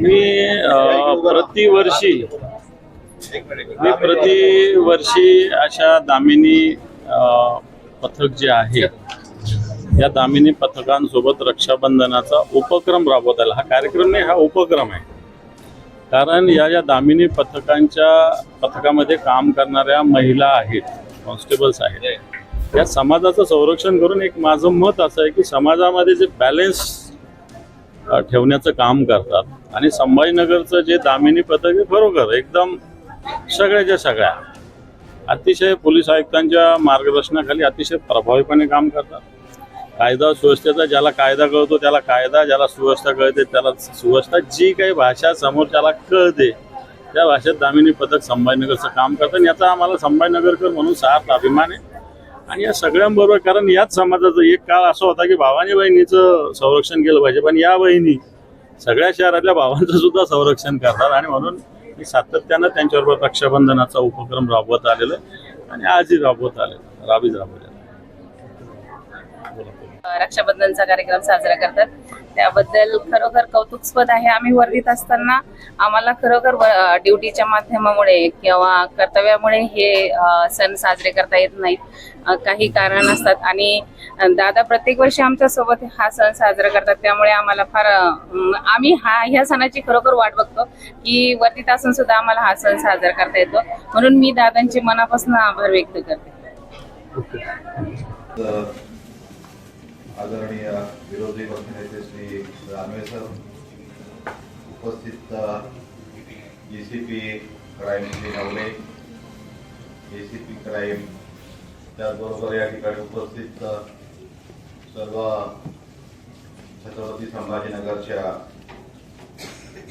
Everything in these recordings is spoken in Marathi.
मी प्रतिवर्षी मी प्रतिवर्षी अशा दामिनी पथक जे आहे या दामिनी पथकांसोबत रक्षाबंधनाचा उपक्रम राबवत आला हा कार्यक्रम नाही हा उपक्रम आहे. कारण या ज्या दामिनी पथकांच्या पथकामध्ये काम करणाऱ्या महिला आहेत कॉन्स्टेबल्स आहेत. या समाजाचं संरक्षण करून एक माझं मत असं आहे की समाजामध्ये जे बॅलेन्स ठेवण्याचं काम करतात आणि संभाजीनगरचं जे दामिनी पथक आहे बरोबर एकदम सगळ्याच्या सगळ्या अतिशय पोलीस आयुक्तांच्या मार्गदर्शनाखाली अतिशय प्रभावीपणे काम करतात. कायदा सुव्यवस्थेचा ज्याला कायदा कळतो त्याला कायदा ज्याला सुव्यवस्था कळते त्याला सुव्यवस्था जी काही भाषा समोरच्याला कळते त्या भाषेत दामिनी पथक संभाजीनगरचं काम करतं. आणि याचा आम्हाला संभाजीनगरकर म्हणून सार्थ अभिमान आहे. आणि या सगळ्यांबरोबर कारण याच समाजाचं एक काळ असा होता की भावानी बहिणीचं संरक्षण केलं पाहिजे पण या बहिणी सगळ्या शहरातल्या भावांचं सुद्धा संरक्षण करतात आणि म्हणून मी सातत्यानं त्यांच्याबरोबर रक्षाबंधनाचा उपक्रम राबवत आलेलो आहे आणि आजही राबवत आलेलो राबीच राबवत रक्षाबंधनचा कार्यक्रम साजरा करतात. त्याबद्दल खरोखर कौतुकस्पद आहे. आम्ही वर्दीत असताना आम्हाला खरोखर ड्युटीच्या माध्यमामुळे किंवा कर्तव्यामुळे हे सण साजरे करता येत नाहीत. काही कारण असतात. आणि दादा प्रत्येक वर्षी आमच्यासोबत हा सण साजरा करतात. त्यामुळे आम्हाला फार आम्ही हा ह्या सणाची खरोखर वाट बघतो की वर्दीत असून सुद्धा आम्हाला हा सण साजरा करता येतो. म्हणून मी दादांचे मनापासून आभार व्यक्त करते. आदरणीय विरोधी पक्षनेते श्री रानवे सर उपस्थित A C P crime Shri Navale A C P crime त्याचबरोबर या ठिकाणी उपस्थित सर्व छत्रपती संभाजीनगरच्या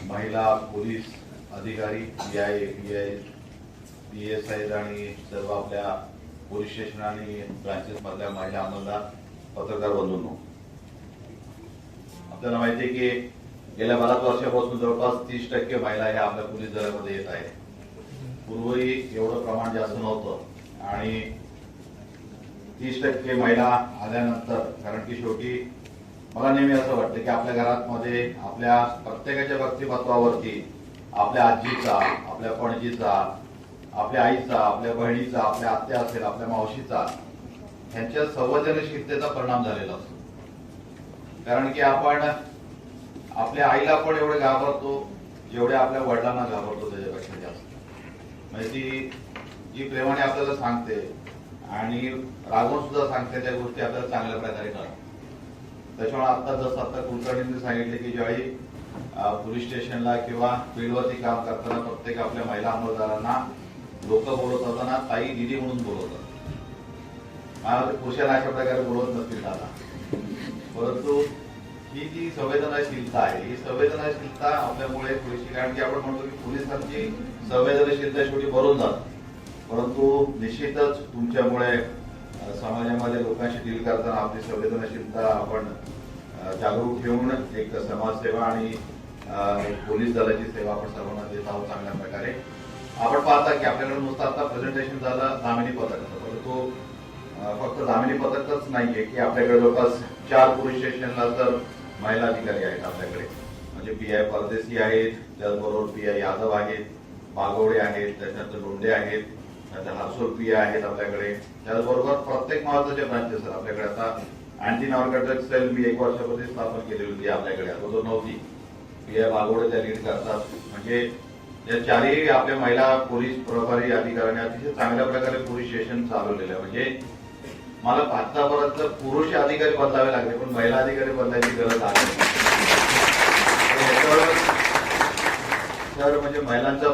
महिला पोलीस अधिकारी P I P I P S आहेत आणि सर्व आपल्या पोलीस स्टेशन आणि ब्रांचेस मधल्या महिला अंमलदार पत्रकार बंधूंनो. आपल्याला माहिती आहे की गेल्या बऱ्याच वर्षापासून जवळपास तीस टक्के महिला ह्या आपल्या पोलीस दलामध्ये येत आहेत. पूर्वी एवढं प्रमाण जास्त नव्हतं. आणि तीस टक्के महिला आल्यानंतर कारण की शेवटी मला नेहमी असं वाटतं की आपल्या घरात मध्ये आपल्या प्रत्येकाच्या व्यक्तिमत्वावरती आपल्या आजीचा आपल्या पणजीचा आपल्या आईचा आपल्या बहिणीचा आपल्या आत्या असेल आपल्या मावशीचा ह्यांच्या संवेदनशीलतेचा परिणाम झालेला असतो. कारण की आपण आपल्या आईला पण एवढे घाबरतो जेवढे आपल्या वडिलांना घाबरतो त्याच्यापेक्षा जास्त. म्हणजे ती जी प्रेमाने आपल्याला सांगते आणि रागवून सुद्धा सांगते त्या गोष्टी आपल्याला चांगल्या प्रकारे कळतात त्याच्यामुळे आता जसं आता कुलकर्णींनी सांगितले की ज्यावेळी पोलीस स्टेशनला किंवा फील्डवरती काम करताना प्रत्येक आपल्या महिला अंमलदारांना लोक बोलत असताना ताई दिदी म्हणून बोलवतात मला वाटतं पुरुषांना अशा प्रकारे बोलवत नसतील दादा. परंतु ही जी संवेदनाशीलता आहे ही संवेदनाशीलता आपल्यामुळे थोडीशी कारण की आपण म्हणतो की पोलिसांची संवेदनशीलता शेवटी भरून जात. परंतु निश्चितच तुमच्यामुळे समाजामध्ये लोकांशी डील करताना आपली संवेदनशीलता आपण जागरूक ठेवून एक समाजसेवा आणि पोलीस दलाची सेवा आपण सर्वांना देत आहोत चांगल्या प्रकारे. आपण पाहता की आपल्याकडे नुसतं आता प्रेझेंटेशन झालं दामिनी पथकाचं परंतु फक्त जामिनी पथकच नाहीये की आपल्याकडे जवळपास चार पोलीस स्टेशनला तर महिला अधिकारी आहेत आपल्याकडे. म्हणजे पी आय परदेशी आहेत त्याचबरोबर पी आय यादव आहेत बागवडे आहेत त्याच्यानंतर लोंढे आहेत त्याच्या हर्सोल पी आय आहेत आपल्याकडे. त्याचबरोबर प्रत्येक महत्त्वाचे ब्रांचेस आहेत आपल्याकडे. आता अँटी नार्कोटिक सेल मी एक वर्षापूर्वी स्थापन केली होती आपल्याकडे. अगोदर नव्हती. पी आय बागवडे त्या लीड करतात. म्हणजे या चारही आपल्या महिला पोलीस प्रभारी अधिकाऱ्यांनी अतिशय चांगल्या प्रकारे पोलीस स्टेशन चालवलेलं आहे. म्हणजे मला भारतापर्यंत पुरुष अधिकारी बदलावे लागले पण महिला अधिकारी बदलायची गरज आहे. तर म्हणजे महिलांचा